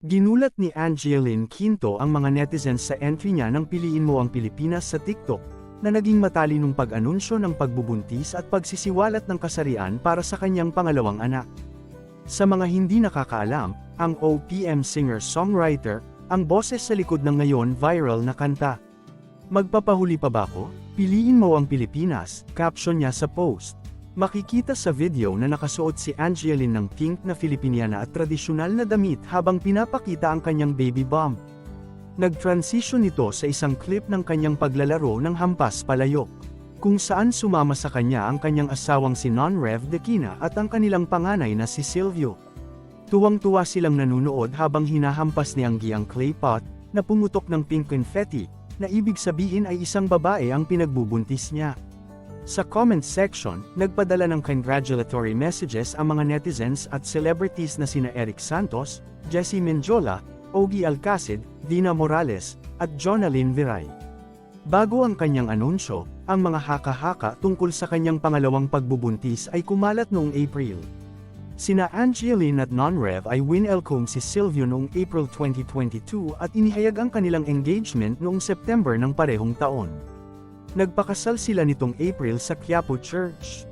Ginulat ni Angeline Quinto ang mga netizens sa entry niya ng Piliin Mo ang Pilipinas sa TikTok, na naging matalinong pag-anunsyo ng pagbubuntis at pagsisiwalat ng kasarian para sa kanyang pangalawang anak. Sa mga hindi nakakaalam, ang OPM singer-songwriter, ang boses sa likod ng ngayon viral na kanta. Magpapahuli pa ba ako? Piliin mo ang Pilipinas, caption niya sa post. Makikita sa video na nakasuot si Angeline ng pink na Filipiniana at tradisyonal na damit habang pinapakita ang kanyang baby bump. Nag-transition ito sa isang clip ng kanyang paglalaro ng hampas palayok, kung saan sumama sa kanya ang kanyang asawang si Non-Rev Dequina at ang kanilang panganay na si Silvio. Tuwang-tuwa silang nanunood habang hinahampas ni Anggi ang clay pot, na pumutok ng pink confetti, na ibig sabihin ay isang babae ang pinagbubuntis niya. Sa comment section, nagpadala ng congratulatory messages ang mga netizens at celebrities na sina Eric Santos, Jessie Menjola, Ogie Alcacid, Dina Morales, at Jonalyn Viray. Bago ang kanyang anunsyo, ang mga haka-haka tungkol sa kanyang pangalawang pagbubuntis ay kumalat noong April. Sina Angeline at Non-Rev ay winelcome si Silvio noong April 2022 at inihayag ang kanilang engagement noong September ng parehong taon. Nagpakasal sila nitong April sa Quiapo Church.